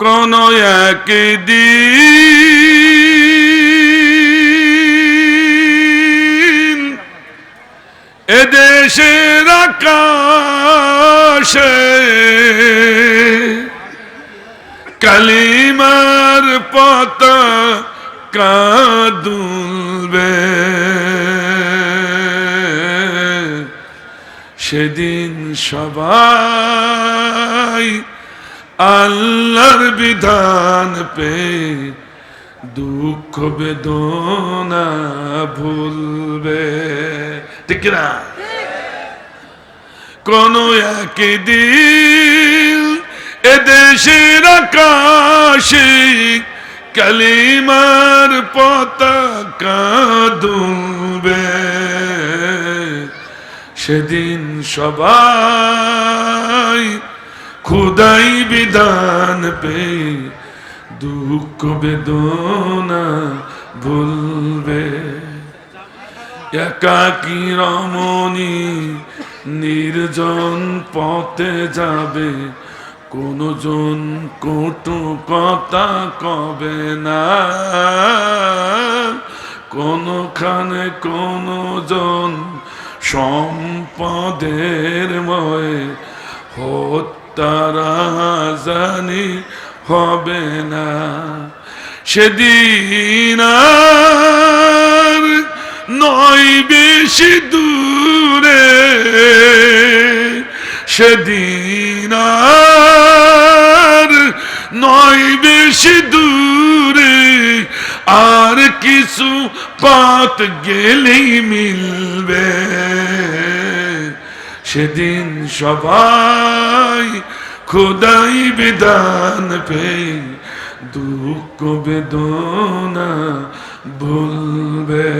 কোন একদিন এদেশের আকাশে কালিমার পাতা কাদুলবে সেদিন সবাই আল্লাহর বিধান পে দুঃখ বেদনা ভুলবে ঠিক না কোন একদিন এদেশের আকাশে কালিমার পতাকা দুলবে সেদিন সবাই খুদাই বিধান পে দুঃখ বেদনা ভুলবে একাকি রমণী নির্জন পথে যাবে কোনজন কটু কথা কবে না কোনখানে কোনজন সম্পদের ময় হত্যারা জানি হবে না। সেদিন নয় বেশি দূরে। সেদিন আর নয় বেশি দূরে। আর কিছু পাত গেলেই মিলবে। সেদিন সবাই খোদাই বিধান পে দুঃখ বেদনা ভুলবে।